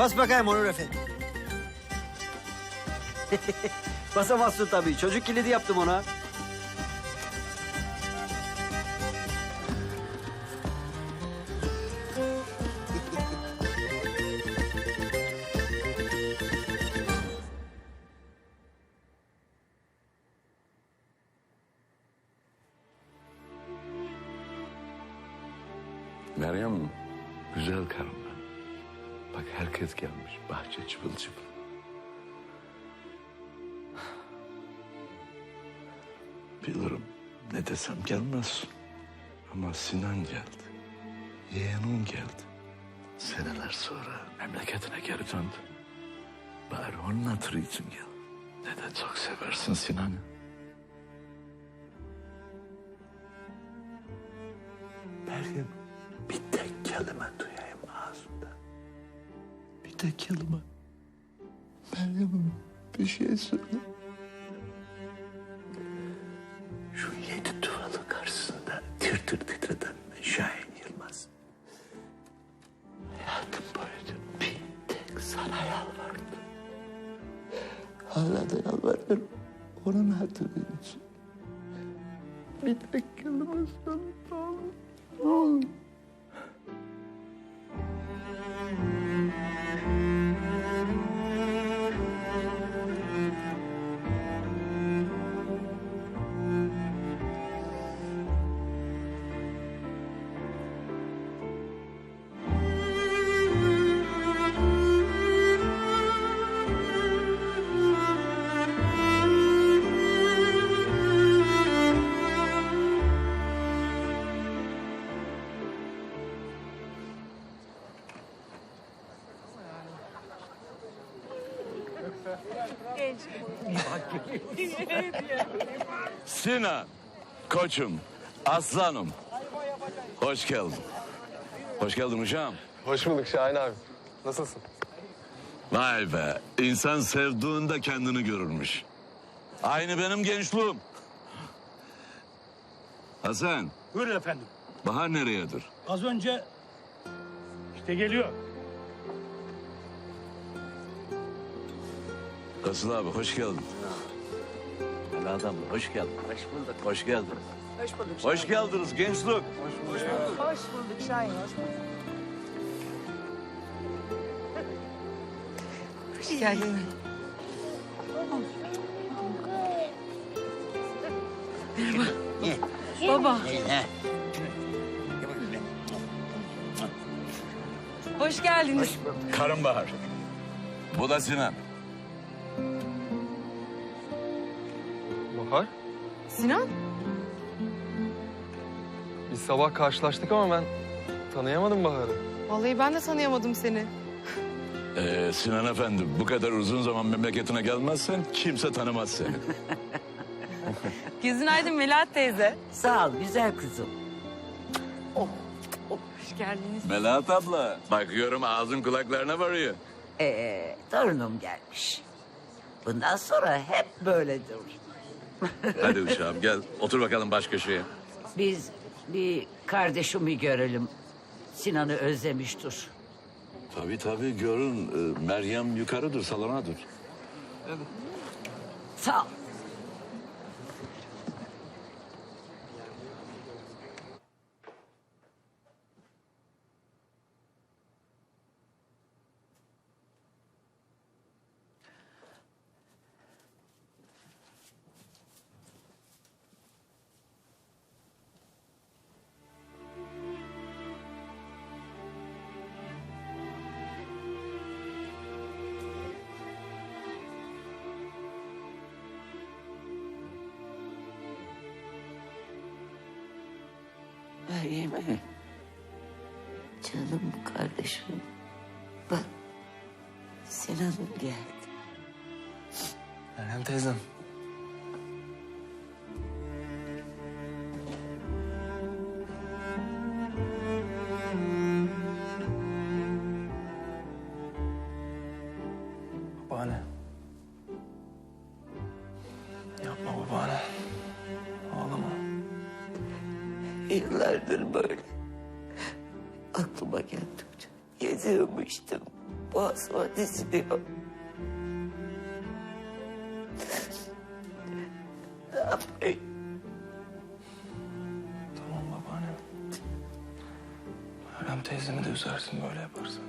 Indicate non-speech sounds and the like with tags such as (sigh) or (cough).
Bas bakayım Onur Efendi. (laughs) Basamazsın tabii. Çocuk kilidi yaptım ona. Meryem güzel karım. Bak herkes gelmiş. Bahçe çıpıl çıpıl. Bilirim ne desem gelmez. Ama Sinan geldi. Yeğenin geldi. Seneler sonra memleketine geri döndü. Bari onun hatırı için gel. Ne de çok seversin Sinan'ı. Meryem bir tek kelime ağzından. Bir tek kelime. Meryem'im bir şey söyle. Şu yedi duvalı karşısında tir tir titreden Şahin Yılmaz. Hayatım boyunca bir tek sana yalvardım. Hala da yalvarırım. Onun hatırı için. Bir tek kelime söyle. ne olur. Ne olur. Sinan, koçum, aslanım. Hoş geldin. Hoş geldin uşağım. Hoş bulduk Şahin abi. Nasılsın? Vay be, insan sevdiğinde kendini görürmüş. Aynı benim gençliğim. Hasan, Buyurun efendim. Bahar nereyedir? Az önce işte geliyor. Kasıl abi hoş geldin. Hele adam hoş geldin. Hoş bulduk. Hoş geldin. Hoş bulduk. Hoş geldiniz gençlik. Hoş bulduk Şahin, hoş bulduk. Hoş geldin. Baba. Hoş geldiniz. Karın Bahar. Bu da Sinan. Sinan? Biz sabah karşılaştık ama ben tanıyamadım Bahar'ı. Vallahi ben de tanıyamadım seni. Ee, Sinan Efendi bu kadar uzun zaman memleketine gelmezsen kimse tanımaz seni. (laughs) Gözün aydın Melahat teyze. Sağ ol güzel kızım. Hoş geldiniz. Melahat abla. Bakıyorum ağzın kulaklarına varıyor. Ee, torunum gelmiş. Bundan sonra hep böyledir. (laughs) Hadi uşağım gel otur bakalım baş köşeye. Biz bir kardeşimi görelim. Sinan'ı özlemiştir. Tabii tabii görün. Ee, Meryem yukarıdır salonadır. Sağ ol. Meryem'e. Canım kardeşim. Bak Sinan'ım geldi. Meryem teyzem. Yıllardır böyle. Aklıma geldikçe yediğim içtim. boğazıma diziliyor. Ne yapayım? Tamam babaannem. Meryem teyzemi de üzersin böyle yaparsan.